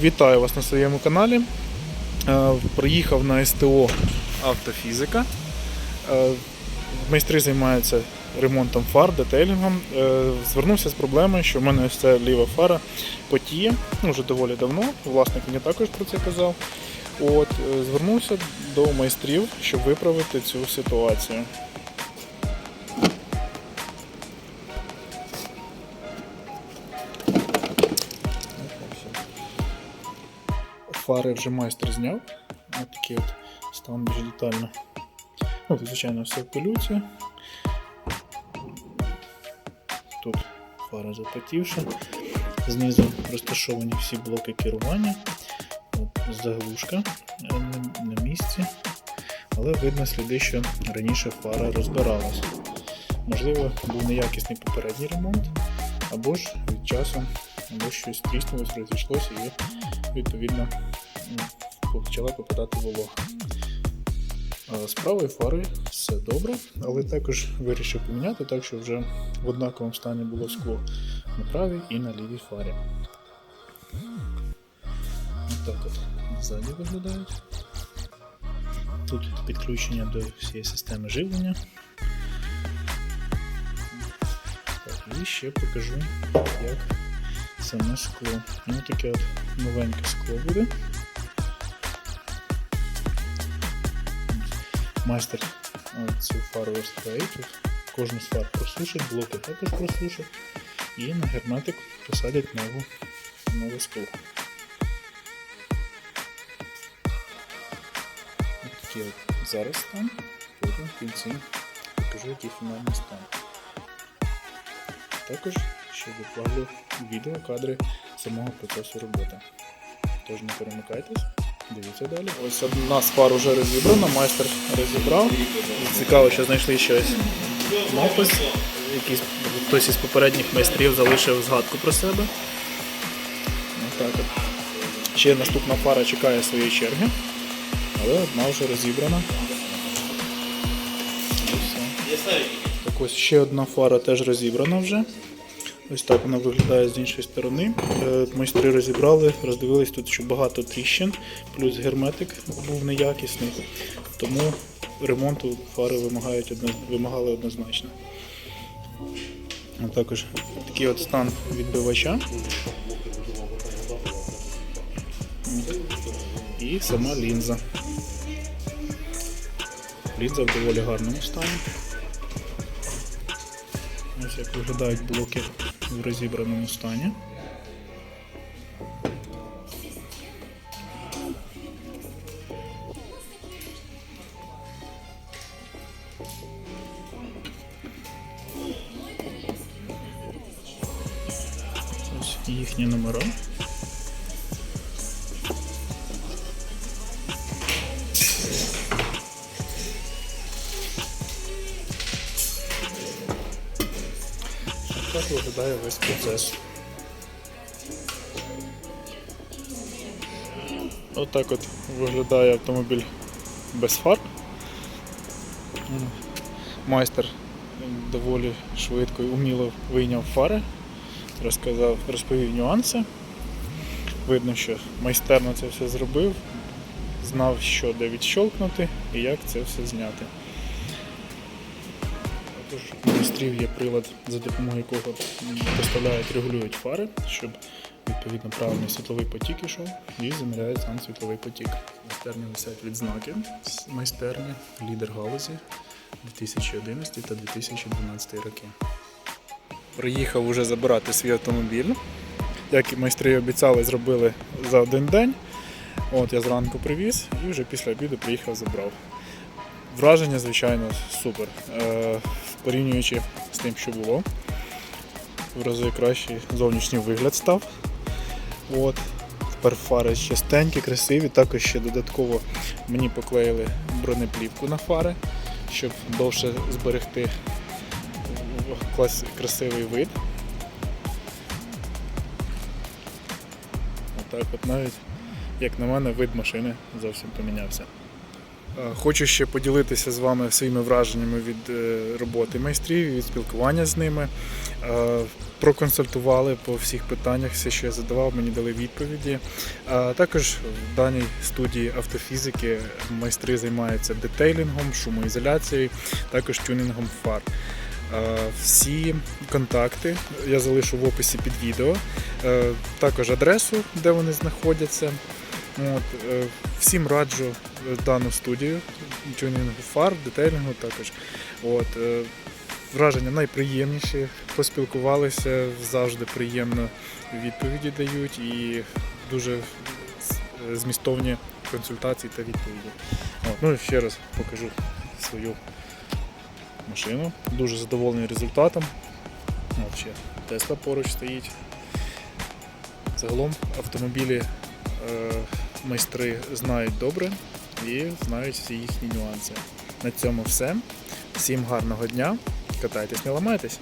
Вітаю вас на своєму каналі. Е, Приїхав на СТО Автофізика. Е, Майстри займаються ремонтом фар, детейлінгом. Е, Звернувся з проблемою, що в мене ось ця ліва фара потіє ну, вже доволі давно. Власник мені також про це казав. От, звернувся до майстрів, щоб виправити цю ситуацію. Фари вже майстер зняв. Такий от стан більш детально. Ну, звичайно, все в пилюці. Тут фара запотівша. Знизу розташовані всі блоки керування. От, заглушка на місці. Але видно сліди, що раніше фара розбиралась. Можливо, був неякісний попередній ремонт, або ж від часу, або щось тріснулось, розійшлося і відповідно почала попадати волога. З правої фари все добре, але також вирішив поміняти так, щоб вже в однаковому стані було скло на правій і на лівій фарі. Отак от ззаді виглядають. Тут підключення до всієї системи живлення. Так, і ще покажу, як саме скло. Ну таке от новеньке скло буде. Майстер цю фару розкроїть, тут кожну з фар просушить, блоки також просушить і на герметик посадять нову, нове скло. Такий от зараз стан, потім в кінці покажу, який фінальний стан. Також ще викладу відео кадри самого процесу роботи. Тож не перемикайтесь, дивіться далі. Ось одна з фар вже розібрана, майстер розібрав. Цікаво, що знайшли щось. Напис. Якийсь хтось із попередніх майстрів залишив згадку про себе. Отак от. Ще наступна фара чекає своєї черги, але одна вже розібрана. І все. Так ось ще одна фара теж розібрана вже. Ось так вона виглядає з іншої сторони. Е, Майстри розібрали, роздивились тут, що багато тріщин, плюс герметик був неякісний, тому ремонту фари вимагають вимагали однозначно. А також такий от стан відбивача. І сама лінза. Лінза в доволі гарному стані. Ось як виглядають блоки в розібраному стані. Ось їхні номера. Так виглядає весь процес. Отак от виглядає автомобіль без фар. Майстер доволі швидко і уміло вийняв фари, розказав, розповів нюанси. Видно, що майстерно це все зробив, знав, що де відщолкнути і як це все зняти. Також у майстрів є прилад, за допомогою якого поставляють, регулюють фари, щоб відповідно правильний світловий потік ішов і заміряють сам світловий потік. Майстерні висять відзнаки з майстерні, лідер галузі 2011 та 2012 роки. Приїхав уже забирати свій автомобіль. Як і майстри обіцяли, зробили за один день. От я зранку привіз і вже після обіду приїхав забрав. Враження, звичайно, супер. Е, порівнюючи з тим, що було. В рази кращий зовнішній вигляд став. От. Тепер фари чистенькі, красиві. Також ще додатково мені поклеїли бронеплівку на фари, щоб довше зберегти красивий вид. Отак от навіть, як на мене, вид машини зовсім помінявся. Е, Хочу ще поділитися з вами своїми враженнями від е, роботи майстрів, від спілкування з ними. Е, Проконсультували по всіх питаннях, все, що я задавав, мені дали відповіді. Також в даній студії автофізики майстри займаються детейлінгом, шумоізоляцією, також тюнінгом фар. Всі контакти я залишу в описі під відео, також адресу, де вони знаходяться. От, е, всім раджу е, дану студію тюнінгу фар, детейлінгу також. От, е, враження найприємніші, поспілкувалися, завжди приємно відповіді дають і дуже змістовні консультації та відповіді. От, ну і ще раз покажу свою машину. Дуже задоволений результатом. От ще Тесла поруч стоїть. Загалом автомобілі майстри знають добре і знають всі їхні нюанси. На цьому все. Всім гарного дня. Катайтесь, не ламайтесь.